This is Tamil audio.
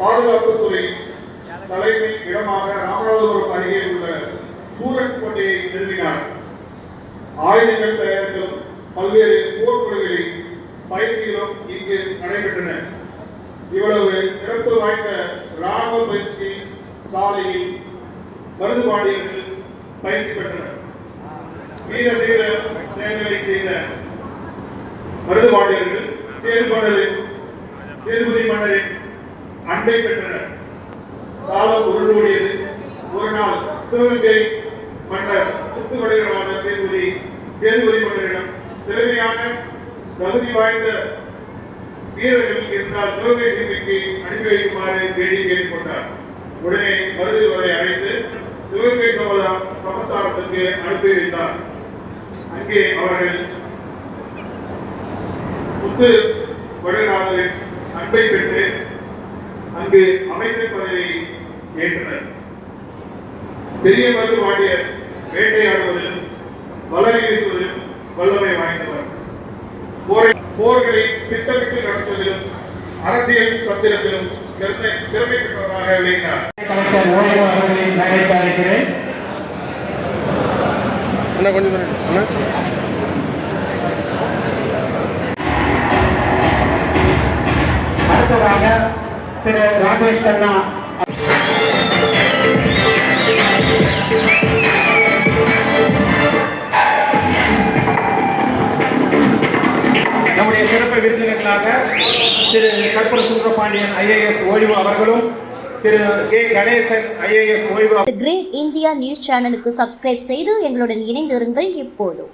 பாதுகாப்புத்துறை தலைமை இடமாக ராமநாதபுரம் அருகே உள்ள சூரன் கோட்டையை நிறுவினார். ஆயுதங்கள் தயாரித்தலும் பல்வேறு போர்க்குழுகளில் பயிற்சிகளும் இங்கு நடைபெற்றன. இவ்வளவு சிறப்பு வாய்ந்த ராணுவ பயிற்சி சாலையில் மருதுபாடியர்கள் பயிற்சி பெற்றனர். வீர தீர சேவைகளை செய்த மருதுபாண்டியர்கள் செயல்பாடுகளில் தேர்வுதை மன்னரின் அன்பை பெற்றனர். காலம் உருளோடியது. ஒரு நாள் சிவகங்கை மன்னர் முத்துவடைகளான சேதுபதி சேதுபதி மன்னரிடம் திறமையான தகுதி வாய்ந்த வீரர்கள் இருந்தால் சிவகங்கை சிங்கைக்கு அனுப்பி வைக்குமாறு வேண்டி கேட்டுக்கொண்டார். உடனே மருது வரை அழைத்து சிவகங்கை சமதா சமஸ்தானத்துக்கு அனுப்பி வைத்தார். அங்கே அவர்கள் முத்து வடநாதரின் அன்பை பெற்று அங்கு அமைச்சர் பதவியை ஏற்றனர். பெரிய மருது வாண்டியர் வேட்டையாடுவதிலும் வளரி வீசுவதிலும் வல்லமை வாய்ந்தவர். போரை போர்களை திட்டமிட்டு நடத்துவதிலும் அரசியல் தந்திரத்திலும் திறமை திறமை பெற்றவராக விளங்கினார். கொஞ்சம். அண்ணா? அடுத்ததாக திரு ராஜேஷ் கண்ணா. நம்முடைய சிறப்பு விருந்தினர்களாக திரு கற்பூர சுந்தரபாண்டியன் ஐஏஎஸ் ஓய்வு அவர்களும் ஐஏஎஸ் கிரேட் இந்தியா நியூஸ் சேனலுக்கு சப்ஸ்கிரைப் செய்து எங்களுடன் இணைந்திருங்கள் இப்போதும்.